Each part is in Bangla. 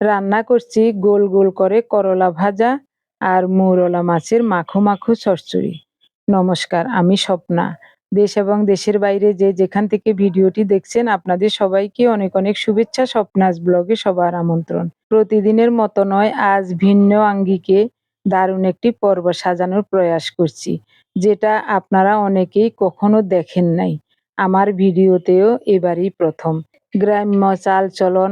রান্না করছি গোল গোল করে করলা ভাজা আর মৌরলা মাছের মাখো মাখো চচ্চড়ি। নমস্কার, আমি স্বপ্না। দেশ এবং দেশের বাইরে যে যেখান থেকে ভিডিওটি দেখছেন, আপনাদের সবাইকে অনেক অনেক শুভেচ্ছা স্বপ্নাস ব্লগে সবার আমন্ত্রণ। প্রতিদিনের মতো নয়, আজ ভিন্ন আঙ্গিকে দারুণ একটি পর্ব সাজানোর প্রয়াস করছি, যেটা আপনারা অনেকেই কখনো দেখেন নাই। আমার ভিডিওতেও এবারই প্রথম। গ্রাম্য চাল চলন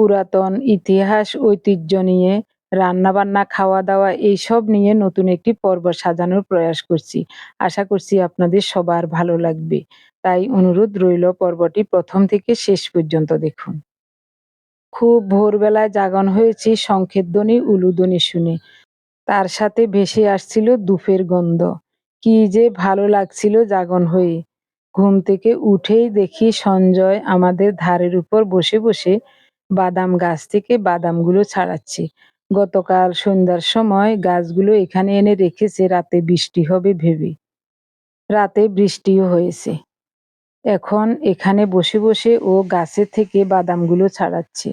পুরাতন ইতিহাস, ঐতিহ্য নিয়ে, রান্নাবান্না খাওয়া দাওয়া এইসব নিয়ে নতুন একটি পর্ব সাজানোর প্রয়াস করছি। আশা করছি আপনাদের সবার ভালো লাগবে। তাই অনুরোধ রইল পর্বটি প্রথম থেকে শেষ পর্যন্ত দেখুন। খুব ভোরবেলায় জাগন হয়েছি শঙ্খের ধ্বনি উলুধ্বনি শুনে। তার সাথে ভেসে আসছিল দুফের গন্ধ। কি যে ভালো লাগছিল জাগন হয়ে। ঘুম থেকে উঠেই দেখি সঞ্জয় আমাদের ধারের উপর বসে বসে বাদাম গাছ থেকে বাদামগুলো ছাড়াচ্ছে। গতকাল সন্ধ্যার সময় গাছগুলো এখানে এনে রেখেছে, রাতে বৃষ্টি হবে ভেবে। রাতে বৃষ্টিও হয়েছে। এখন এখানে বসে বসে ও গাছের থেকে বাদামগুলো ছাড়াচ্ছে।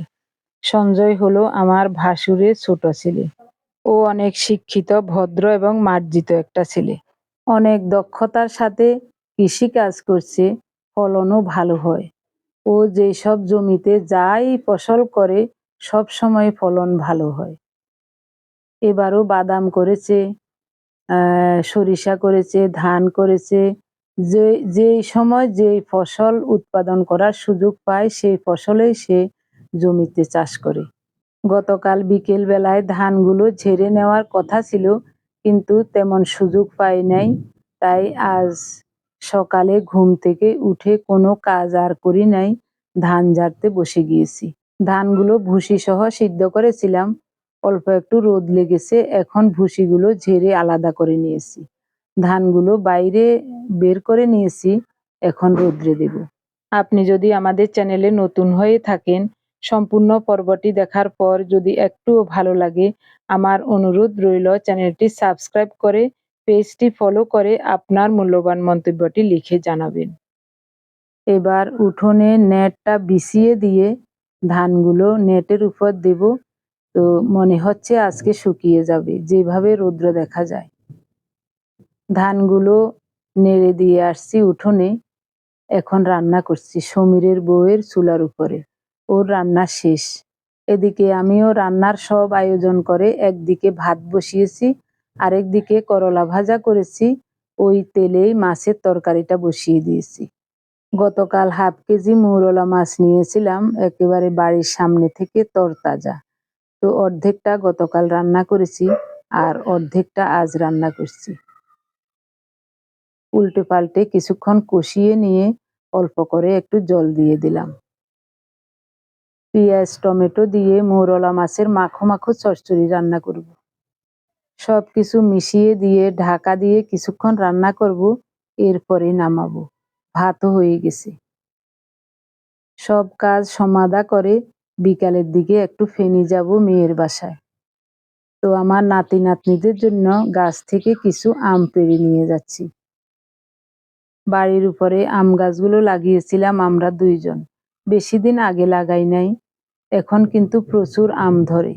সঞ্জয় হলো আমার ভাসুরের ছোট ছেলে। ও অনেক শিক্ষিত, ভদ্র এবং মার্জিত একটা ছেলে। অনেক দক্ষতার সাথে কৃষি কাজ করছে, ফলনও ভালো হয়। ও যেসব জমিতে যাই ফসল করে, সব সময় ফলন ভালো হয়। এবারও বাদাম করেছে সরিষা করেছে, ধান করেছে। যে, যেই সময় যেই ফসল উৎপাদন করার সুযোগ পায়, সেই ফসলেই সে জমিতে চাষ করে। গতকাল বিকেল বেলায় ধানগুলো ঝেড়ে নেওয়ার কথা ছিল, কিন্তু তেমন সুযোগ পাই নাই। তাই আজ সকালে ঘুম থেকে উঠে কোনো কাজ আর করি নাই, ধান ঝাড়তে বসে গিয়েছি। ধানগুলো ভুসি সহ সিদ্ধ করেছিলাম, অল্প একটু রোদ লেগেছে, এখন ভুসিগুলো ঝেড়ে আলাদা করে নিয়েছি। ধানগুলো বাইরে বের করে নিয়েছি, এখন রোদ্রে দেব। আপনি যদি আমাদের চ্যানেলে নতুন হয়ে থাকেন, সম্পূর্ণ পর্বটি দেখার পর যদি একটুও ভালো লাগে, আমার অনুরোধ রইল চ্যানেলটি সাবস্ক্রাইব করে পেজটি ফলো করে আপনার মূল্যবান মন্তব্যটি লিখে জানাবেন। এবার উঠোনে নেটটা বিছিয়ে দিয়ে ধানগুলো নেটের উপর দেব। তো মনে হচ্ছে আজকে শুকিয়ে যাবে, যেভাবে রৌদ্র দেখা যায়। ধানগুলো নেড়ে দিয়ে আসছি উঠোনে। এখন রান্না করছি সমীরের বউয়ের চুলার উপরে। ওর রান্না শেষ। এদিকে আমিও রান্নার সব আয়োজন করে একদিকে ভাত বসিয়েছি আরেকদিকে করলা ভাজা করেছি, ওই তেলেই মাছের তরকারিটা বসিয়ে দিয়েছি। গতকাল হাফ কেজি মৌরলা মাছ নিয়েছিলাম, একেবারে বাড়ির সামনে থেকে তরতাজা। তো অর্ধেকটা গতকাল রান্না করেছি আর অর্ধেকটা আজ রান্না করছি। উল্টে পাল্টে কিছুক্ষণ কষিয়ে নিয়ে অল্প করে একটু জল দিয়ে দিলাম। পেঁয়াজ, টমেটো দিয়ে মৌরলা মাছের মাখো মাখো চচ্চড়ি রান্না করব। সব কিছু মিশিয়ে দিয়ে, ঢাকা দিয়ে কিছুক্ষণ রান্না করব, এরপরে নামাবো। ভাতও হয়ে গেছে। সব কাজ সমাধা করে বিকালের দিকে একটু ফেনি যাব মেয়ের বাসায়। তো আমার নাতি নাতনিদের জন্য গাছ থেকে কিছু আম পেড়ে নিয়ে যাচ্ছি। বাড়ির উপরে আম গাছগুলো লাগিয়েছিলাম আমরা দুইজন। বেশি দিন আগে লাগাই নাই, এখন কিন্তু প্রচুর আম ধরে।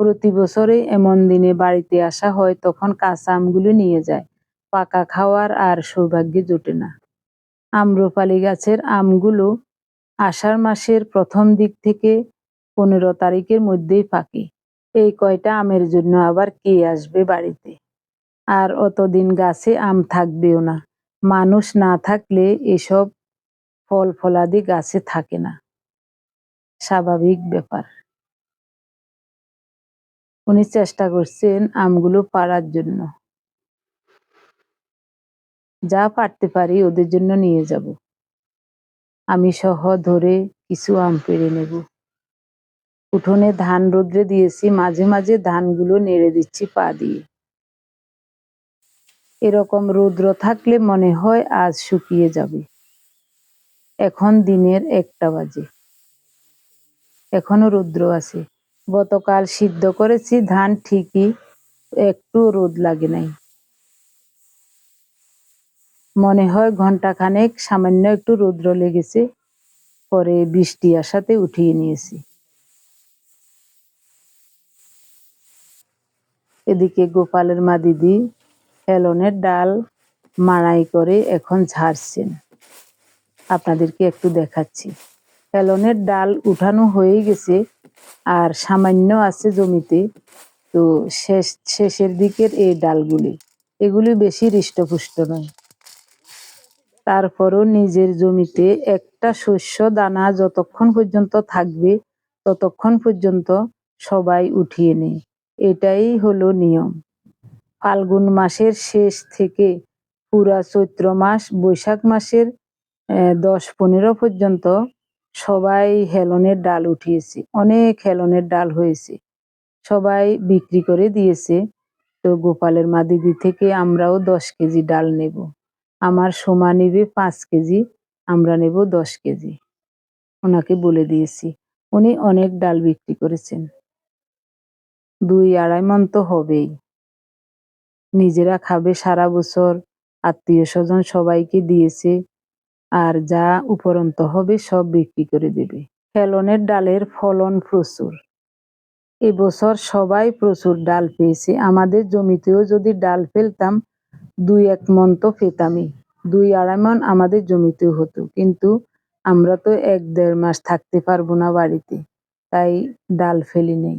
প্রতি বছরে এমন দিনে বাড়িতে আসা হয় তখন কাঁচা আমগুলো নিয়ে যায়। পাকা খাওয়ার আর সৌভাগ্যে জোটে না। আম্রপালি গাছের আমগুলো আষাঢ় মাসের প্রথম দিক থেকে পনেরো তারিখের মধ্যেই পাকে। এই কয়টা আমের জন্য আবার কে আসবে বাড়িতে? আর অতদিন গাছে আম থাকবেও না। মানুষ না থাকলে এসব ফল ফলাদি গাছে থাকে না। স্বাভাবিক ব্যাপার। উনি চেষ্টা করছেন আমগুলো পাড়ার জন্য। যা পারতে পারি ওদের জন্য নিয়ে যাব। আমি সহ ধরে কিছু আম পেড়ে নেব। উঠোনে ধান রোদ্রে দিয়েছি, মাঝে মাঝে ধানগুলো নেড়ে দিচ্ছি পা দিয়ে। এরকম রৌদ্র থাকলে মনে হয় আজ শুকিয়ে যাবে। এখন দিনের একটা বাজে। এখনও রৌদ্র আছে। গতকাল সিদ্ধ করেছি, ধান ঠিকই একটু রোদ লাগে নাই। মনে হয় ঘণ্টা খানেক সামান্য একটু রৌদ্র লেগেছে, পরে বৃষ্টি আসাতে উঠিয়ে নিয়েছি। এদিকে গোপালের মা দিদি হেলনের ডাল মাড়াই করে এখন ঝাড়ছেন। আপনাদেরকে একটু দেখাচ্ছি। হেলনের ডাল উঠানো হয়ে গেছে আর সামান্য আছে জমিতে, তো শেষ, শেষের দিকের এই ডালগুলি। এগুলি বেশি হৃষ্টপুষ্ট নয়। তারপরও নিজের জমিতে একটা শস্য দানা যতক্ষণ পর্যন্ত থাকবে, ততক্ষণ পর্যন্ত সবাই উঠিয়ে নেয়। এটাই হলো নিয়ম। ফাল্গুন মাসের শেষ থেকে পুরা চৈত্র মাস, বৈশাখ মাসের দশ পনেরো পর্যন্ত সবাই হেলনের ডাল উঠিয়েছে, অনেক হেলনের ডাল হয়েছে। সবাই বিক্রি করে দিয়েছে। তো গোপালের মা দিদি থেকে আমরাও দশ কেজি ডাল নেব। আমার সোমা নেবে পাঁচ কেজি, আমরা নেব দশ কেজি। ওনাকে বলে দিয়েছি, উনি অনেক ডাল বিক্রি করেছেন। দুই আড়াই মন তো হবেই। নিজেরা খাবে সারা বছর। আত্মীয় স্বজন সবাইকে দিয়েছে। আর যা উপরন্ত হবে সব বিক্রি করে দেবে। ফেলনের ডালের ফলন প্রচুর। এবছর সবাই প্রচুর ডাল পেয়েছে। আমাদের জমিতেও যদি ডাল ফেলতাম, দুই এক মন তো পেতামই। দুই আড়াই মন আমাদের জমিতেও হতো। কিন্তু আমরা তো এক দেড় মাস থাকতে পারব না বাড়িতে। তাই ডাল ফেলি নেই।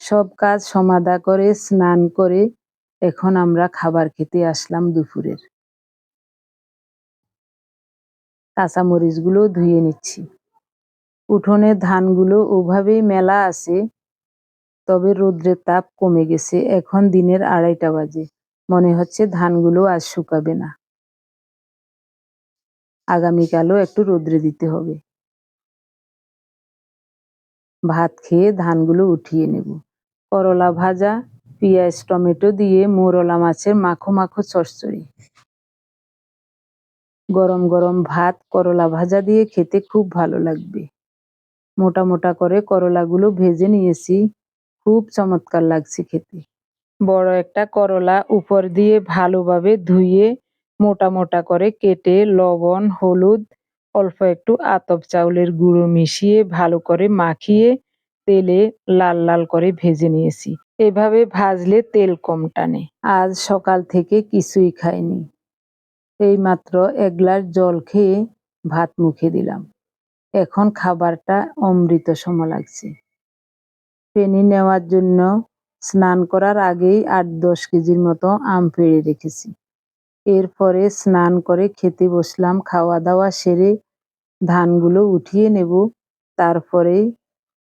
সব কাজ সমাধা করে, স্নান করে এখন আমরা খাবার খেতে আসলাম দুপুরের। কাঁচামরিচগুলো ধুয়ে নিচ্ছি। উঠোনের ধানগুলো ওভাবেই মেলা আছে, তবে রৌদ্রের তাপ কমে গেছে। এখন দিনের আড়াইটা বাজে। মনে হচ্ছে ধানগুলো আজ শুকাবে না। আগামীকালও একটু রৌদ্রে দিতে হবে। ভাত খেয়ে ধানগুলো উঠিয়ে নেব। করলা ভাজা পেঁয়াজ, টমেটো দিয়ে মোরলা মাছের মাখো মাখো চচ্চড়ি। গরম গরম ভাত, করলা ভাজা দিয়ে খেতে খুব ভালো লাগবে। মোটা মোটা করে করলাগুলো ভেজে নিয়েছি। খুব চমৎকার লাগছে খেতে। বড় একটা করলা উপর দিয়ে ভালোভাবে ধুয়ে মোটা মোটা করে কেটে লবণ, হলুদ, অল্প একটু আতপ চাউলের গুঁড়ো মিশিয়ে ভালো করে মাখিয়ে তেলে লাল লাল করে ভেজে নিয়েছি। এভাবে ভাজলে তেল কম টানে। আজ সকাল থেকে কিছুই খাইনি। এই মাত্র এক গ্লাস জল খেয়ে ভাত মুখে দিলাম। এখন খাবারটা অমৃত সম লাগছে। ফেনি নেওয়ার জন্য স্নান করার আগেই আট দশ কেজির মতো আম পেড়ে রেখেছি। এরপরে স্নান করে খেতে বসলাম, খাওয়া দাওয়া সেরে ধানগুলো উঠিয়ে নেব তারপরে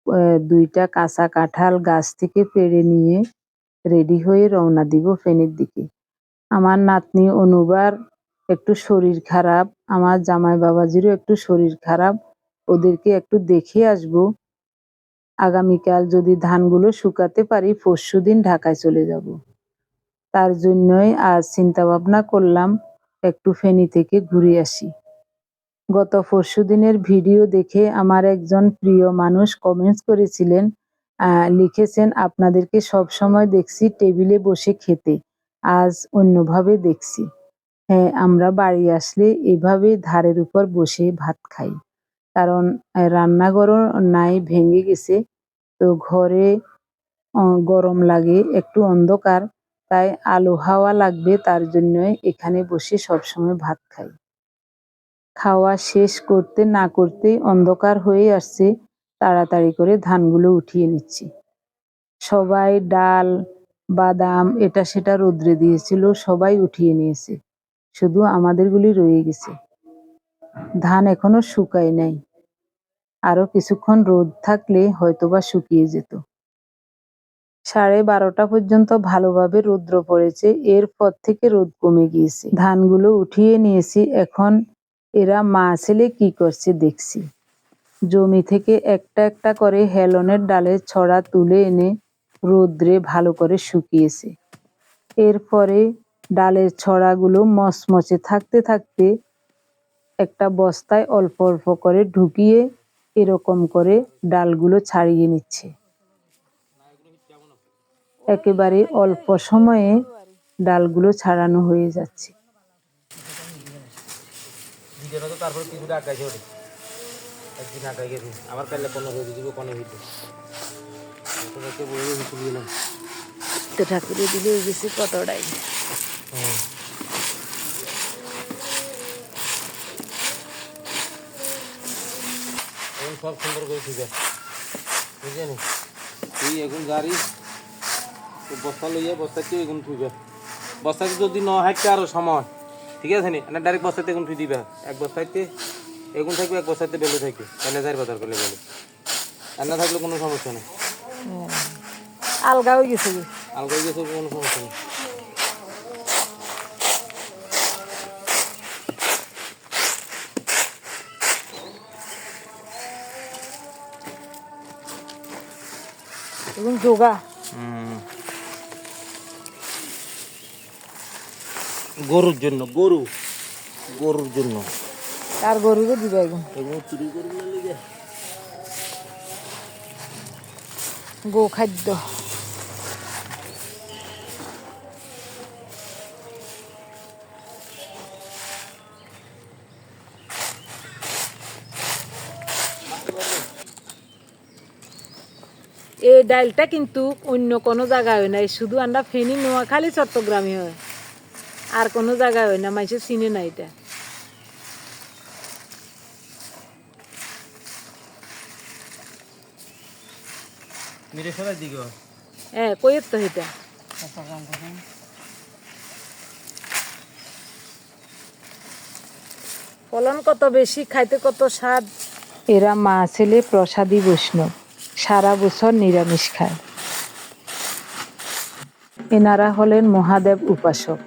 আহ, দুইটা কাঁচা কাঁঠাল গাছ থেকে পেড়ে নিয়ে রেডি হয়ে রওনা দিব ফেনীর দিকে। আমার নাতনি অনুবার একটু শরীর খারাপ আমার জামাই বাবাজিরও একটু শরীর খারাপ ওদেরকে একটু দেখে আসব। আগামীকাল যদি ধানগুলো শুকাতে পারি পরশু দিন ঢাকায় চলে যাব। তার জন্যই আজ চিন্তা ভাবনা করলাম একটু ফেনী থেকে ঘুরে আসি। গত পরশু দিনের ভিডিও দেখে আমার একজন প্রিয় মানুষ কমেন্টস করেছিলেন লিখেছেন, আপনাদেরকে সব সময় দেখছি, টেবিলে বসে খেতে, আজ অন্যভাবে দেখছি। হ্যাঁ আমরা বাড়ি আসলে এভাবে ধারের উপর বসে ভাত খাই। কারণ রান্নাঘরও নাই, ভেঙে গেছে। তো ঘরে গরম লাগে, একটু অন্ধকার। তাই আলো হাওয়া লাগবে, তার জন্য এখানে বসে সবসময় ভাত খাই। খাওয়া শেষ করতে না করতেই অন্ধকার হয়ে আসছে, তাড়াতাড়ি করে ধানগুলো উঠিয়ে নিচ্ছি। সবাই ডাল, বাদাম, এটা সেটা রোদ্রে দিয়েছিল, সবাই উঠিয়ে নিয়েছে। শুধু আমাদেরগুলি রয়ে গেছে। ধান এখনও শুকায় নাই। আরও কিছুক্ষণ রোদ থাকলে হয়তোবা শুকিয়ে যেত। সাড়ে বারোটা পর্যন্ত ভালোভাবে রৌদ্র পড়েছে এরপর থেকে রোদ কমে গিয়েছে। ধানগুলো উঠিয়ে নিয়েছি, এখন এরা মা ছেলে কি করছে দেখছি। জমি থেকে একটা একটা করে হেলনের ডালের ছড়া তুলে এনে রোদ্রে ভালো করে শুকিয়েছে। এরপরে ডালের ছড়াগুলো মচমচে থাকতে থাকতে একটা বস্তায় অল্প অল্প করে ঢুকিয়ে এরকম করে ডালগুলো ছাড়িয়ে নিচ্ছে। একেবারে অল্প সময়ে ডালগুলো ছাড়ানো হয়ে যাচ্ছে। ভিডিওটা তো তারপরে কিছুটা আঁকাইছে ওটা? একদিন আঁকাই গেছি আবার কাইলে কোনো রোদি দিব কোনো ভিডিও তোদেরকে বলে তুলিয়ে নাও তো ঠাকুরে দিলে গেছে কতটাই হ্যাঁ। সব সুন্দর করে ঠিক আছে বুঝলি তুই এখন গাড়ি বস্তা লইয়া বস্তাতে এখন থুইবে বস্তাতে যদি ন হাঁটতে আরও সময়। ঠিক আছে নি? না ডাইরেক্ট বস্তাতে এখন থুই দিবে। এক বস্তাতে এগুন থাকবে এক বস্তাতে বেলে থাকবে তাহলে যাই বাজার করলে বেলে। আর না থাকলে কোনো সমস্যা নেই। আলগা হয়ে গেছে। আলগা গেছে কোনো সমস্যা নেই। এবং যোগা গরুর জন্য। গরু। গরুর জন্য। তার গরুরে দিবে এখন? চুরি করবে না গো। খাদ্য। এই ডাইলটা কিন্তু অন্য কোনো জায়গায় হয় না। শুধু আমরা ফেনি নোয়াখালী চট্টগ্রামে হয়। আর কোনো জায়গায় হয় না মাইসে চিনে না এটা। মিরে সরাই দিকে হ্যাঁ কইয়ের তো এটা ফলন কত বেশি খাইতে কত স্বাদ? এরা মা ছেলে প্রসাদী বৈষ্ণব। সারা বছর নিরামিষ খায়। এনারা হলেন মহাদেব উপাসক।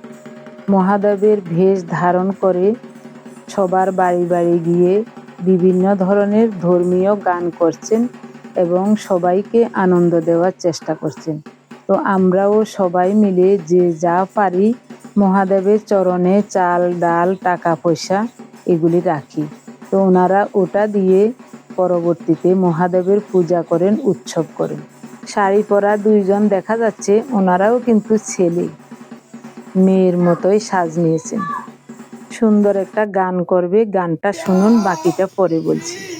মহাদেবের ভেষ ধারণ করে সবার বাড়ি বাড়ি গিয়ে বিভিন্ন ধরনের ধর্মীয় গান করছেন এবং সবাইকে আনন্দ দেওয়ার চেষ্টা করছেন। তো আমরাও সবাই মিলে যে যা পারি মহাদেবের চরণে চাল, ডাল, টাকা, পয়সা এগুলি রাখি। তো ওনারা ওটা দিয়ে পরবর্তীতে মহাদেবের পূজা করেন, উৎসব করেন। শাড়ি পরা দুইজন দেখা যাচ্ছে, ওনারাও কিন্তু ছেলে। মেয়ের মতোই সাজ নিয়েছেন। সুন্দর একটা গান করবে গানটা শুনুন বাকিটা পরে বলছি।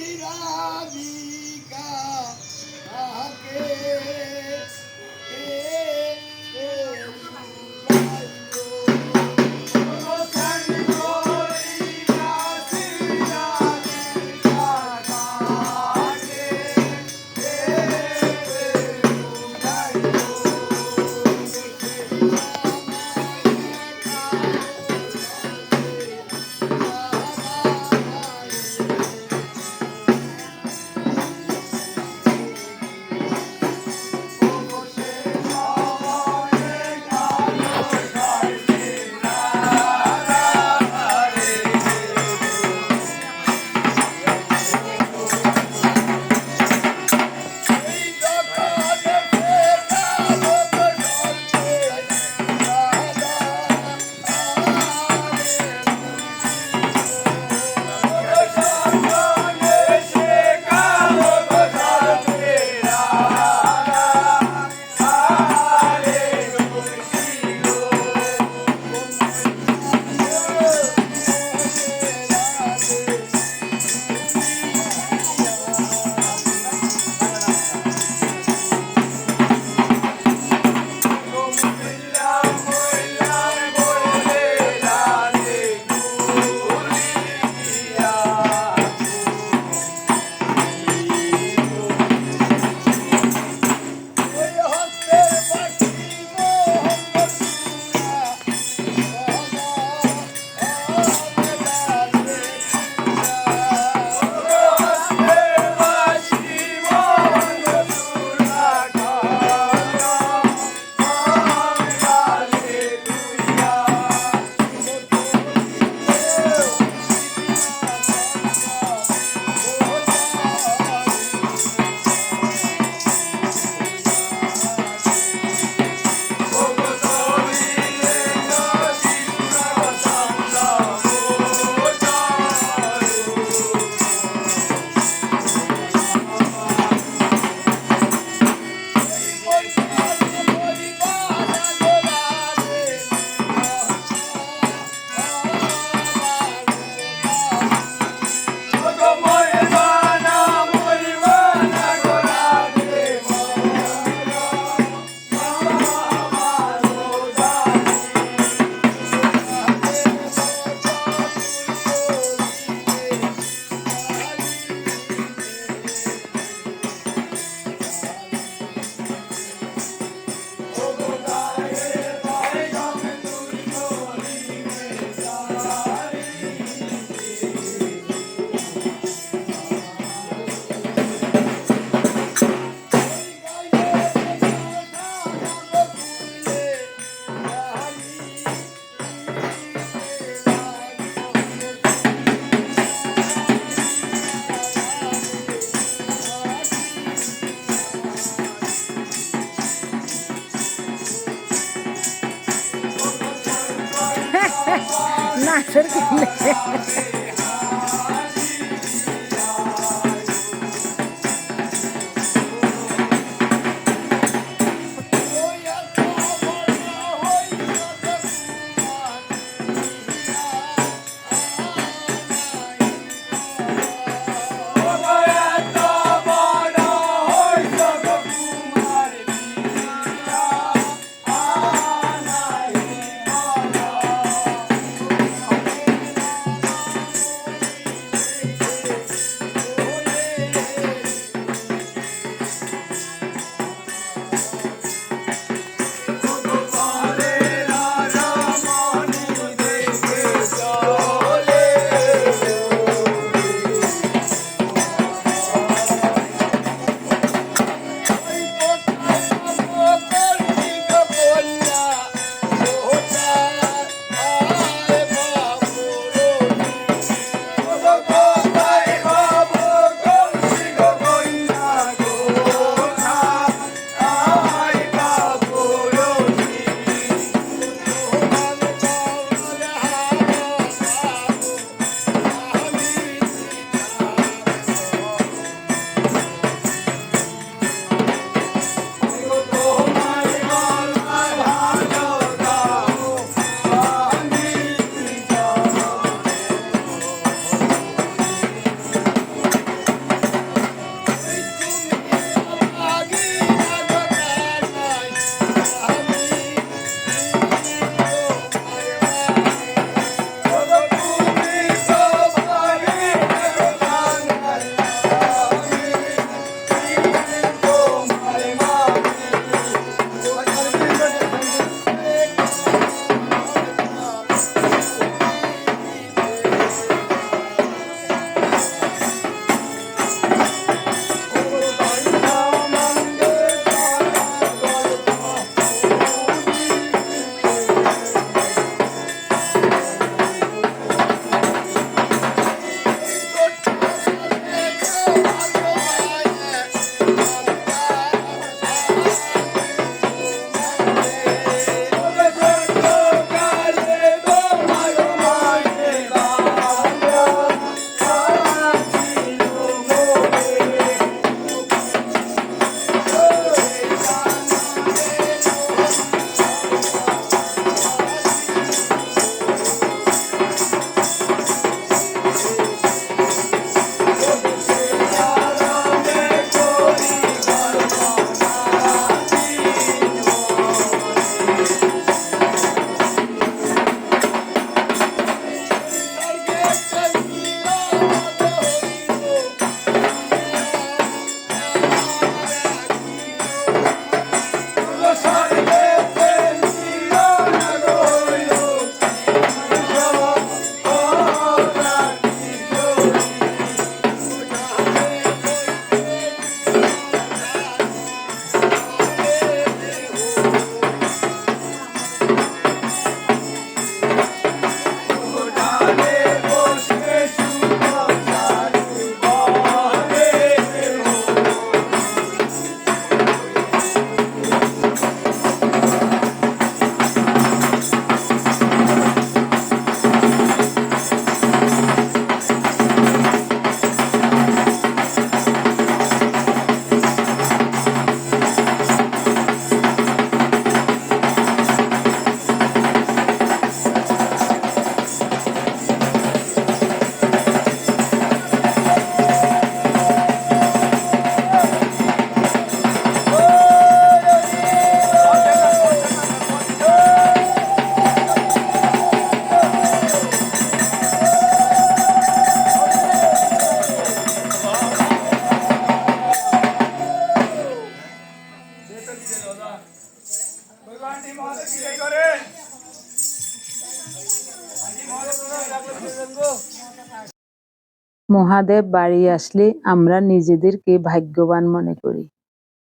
মহাদেব বাড়ি আসলে আমরা নিজেদেরকে ভাগ্যবান মনে করি।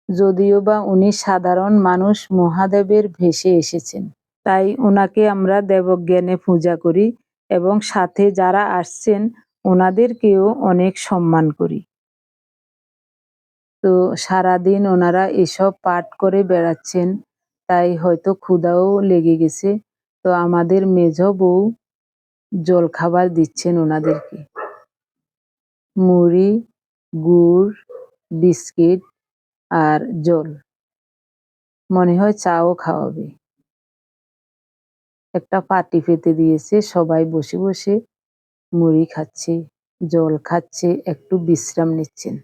যদিও বা উনি সাধারণ মানুষ, মহাদেবের ভেসে এসেছেন। তাই ওনাকে আমরা দেবজ্ঞানে পূজা করি এবং সাথে যারা আসছেন ওনাদেরকেও অনেক সম্মান করি। তো সারাদিন ওনারা এসব পাঠ করে বেড়াচ্ছেন, তাই হয়তো ক্ষুধাও লেগে গেছে। তো আমাদের মেজ বউ জল খাবার দিচ্ছেন ওনাদেরকে। মুড়ি, গুড়, বিস্কিট আর জল। মনে হয় চাও খাওয়াবে। একটা পাটি পেতে দিয়েছে, সবাই বসে বসে মুড়ি খাচ্ছে, জল খাচ্ছে, একটু বিশ্রাম নিচ্ছেন।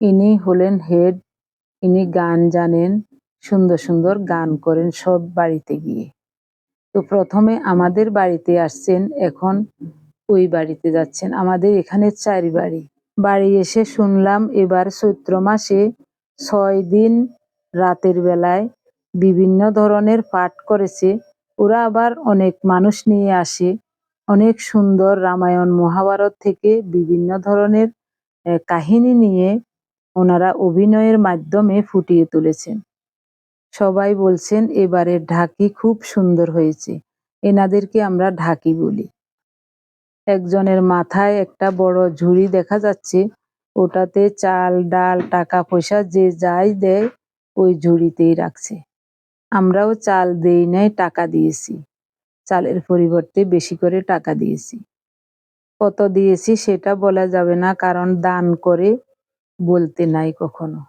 ইনি হলেন হেড, ইনি গান জানেন, সুন্দর সুন্দর গান করেন সব বাড়িতে গিয়ে। তো প্রথমে আমাদের বাড়িতে আসছেন, এখন ওই বাড়িতে যাচ্ছেন। আমাদের এখানে চার বাড়ি। বাড়ি এসে শুনলাম এবার চৈত্র মাসে ছয় দিন রাতের বেলায় বিভিন্ন ধরনের পাঠ করেছে। ওরা আবার অনেক মানুষ নিয়ে আসে, অনেক সুন্দর রামায়ণ, মহাভারত থেকে বিভিন্ন ধরনের কাহিনী নিয়ে ওনারা অভিনয়ের মাধ্যমে ফুটিয়ে তুলেছেন। সবাই বলছেন এবারের ঢাকি খুব সুন্দর হয়েছে। এনাদেরকে আমরা ঢাকি বলি। একজনের মাথায় একটা বড় ঝুড়ি দেখা যাচ্ছে। ওটাতে চাল, ডাল টাকা পয়সা যে যাই দেয়, ওই ঝুড়িতেই রাখছে। আমরাও চাল দেই নাই, টাকা দিয়েছি। চালের পরিবর্তে বেশি করে টাকা দিয়েছি। কত দিয়েছি সেটা বলা যাবে না, কারণ দান করে বলতে নাই কখনো।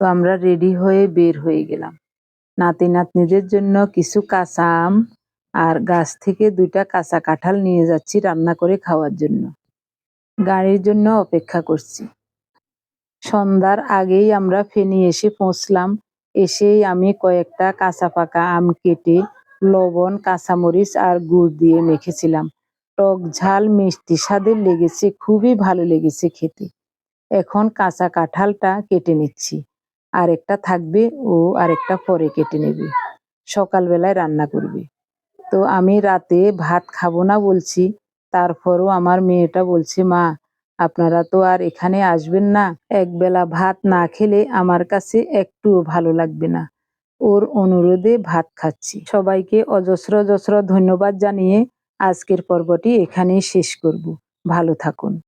তো আমরা রেডি হয়ে বের হয়ে গেলাম। নাতি নাতনিদের জন্য কিছু কাঁচা আম আর গাছ থেকে দুইটা কাঁচা কাঁঠাল নিয়ে যাচ্ছি রান্না করে খাওয়ার জন্য। গাড়ির জন্য অপেক্ষা করছি। সন্ধ্যার আগেই আমরা ফেনী এসে পৌঁছলাম। এসেই আমি কয়েকটা কাঁচা পাকা আম কেটে, লবণ, কাঁচামরিচ আর গুড় দিয়ে মেখেছিলাম। টক ঝাল মিষ্টি স্বাদের লেগেছে, খুবই ভালো লেগেছে খেতে। এখন কাঁচা কাঁঠালটা কেটে নিচ্ছি। আরেকটা থাকবে, ও আরেকটা পরে কেটে নেবে। সকালবেলায় রান্না করবে। তো আমি রাতে ভাত খাব না বলছি, তারপরও আমার মেয়েটা বলছে, মা, আপনারা তো আর এখানে আসবেন না। একবেলা ভাত না খেলে আমার কাছে একটুও ভালো লাগবে না। ওর অনুরোধে ভাত খাচ্ছি। সবাইকে অজস্র অজস্র ধন্যবাদ জানিয়ে আজকের পর্বটি এখানেই শেষ করব। ভালো থাকুন।